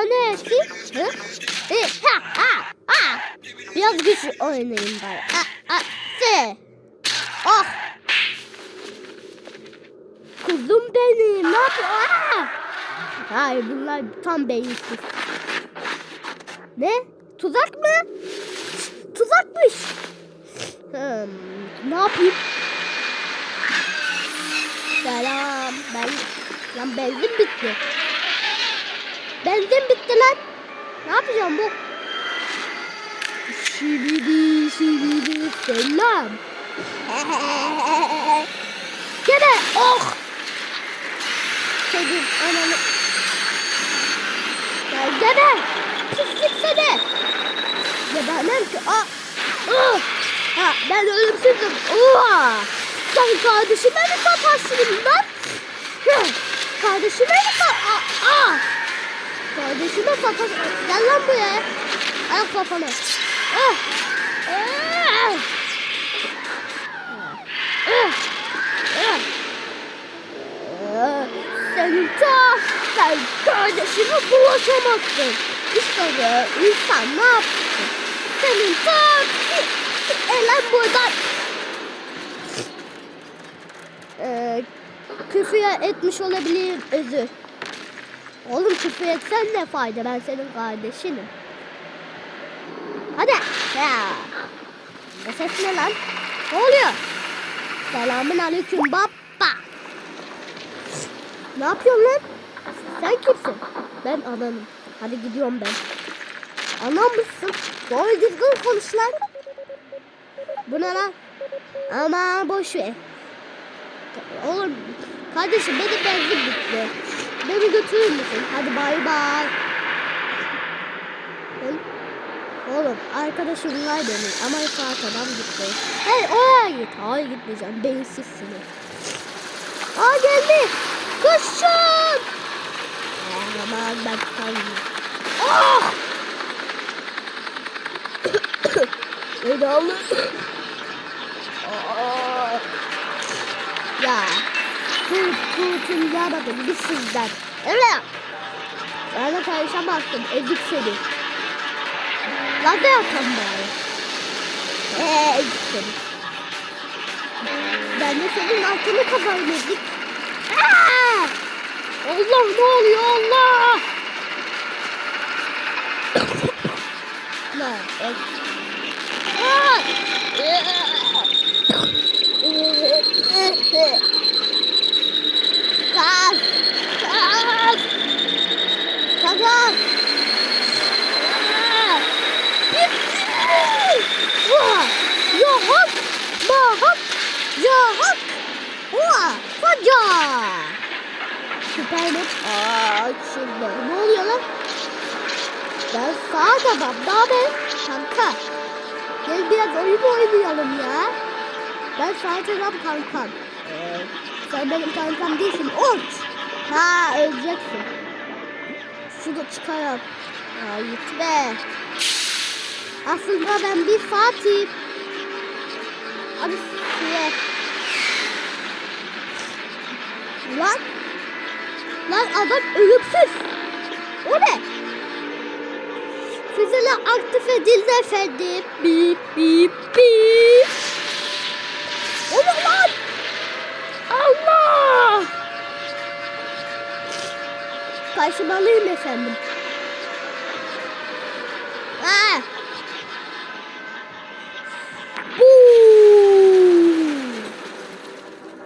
Bana etsin. Hı? E, ha, ha, ha. Biraz güçlü oynayayım bari. Ha, ha, se. Oh. Kuzum benim. Ne yapıyor? Aa! Hayır bunlar tam beyinsiz. Ne? Tuzak mı? Tuzakmış. Hmm, ne yapayım? Selam. Ben lan benzin bitti. Benzin bitti lan. Ne yapacağım bu? Şibidi şibidi selam. Gene oh. Senin ananı. Ya gene. Pislik seni. Gebermem ki. Aa. Ah. Ha, ben ölümsüzüm. Oha. Sen kardeşime mi sataştın lan? Kardeşime mi sat... Aa. Aa. Kardeşime sataş... Gel lan buraya. Ayak kafana. Ah. Ah. Ah. Ah. Ah. Senin ta sen kardeşime bulaşamazsın. İşte böyle insan ne yapsın? Senin ta elen buradan. Ee, küfür etmiş olabilir özür. Oğlum küfür etsen ne fayda ben senin kardeşinim. Hadi. Ya. O ses ne lan? Ne oluyor? Selamun aleyküm baba. Ne yapıyorsun lan? Sen kimsin? Ben ananım. Hadi gidiyorum ben. Anam mısın? Doğru düzgün konuş lan. Bu ne lan? Ama boş ver. Oğlum kardeşim benim benzin bitti. Beni götürür müsün? Hadi bay bay. Oğlum arkadaşım var benim ama saat adam gitti. Hey oraya git. Hayır gitmeyeceğim. Beyinsizsin. Aa geldi. Koşun. Aman ben. Oh! Beni alın. Aa! Ya. Kurt kurtun yaradım biz sizden. Evet. Sana karışamazsın ezik seni. Lan yapalım bari. Eee ezik seni. Ben de senin altını. Aa! Allah ne oluyor Allah? Ya hak! Vah! Koca! Süpermen. Aa şimdi ne oluyor lan? Ben sağ adam. Ne haber? Kanka. Gel biraz oyun oynayalım ya. Ben sağ adam kankam. Ee, sen benim kankam değilsin. Uç. Ha öleceksin. Şunu çıkaralım. Aa gitme. Aslında ben bir Fatih. Hadi size. Lan. Lan adam ölümsüz. O ne? Füzeler aktif edildi efendim. Bip bip bip. O ne lan? Allah! Karşımalıyım efendim.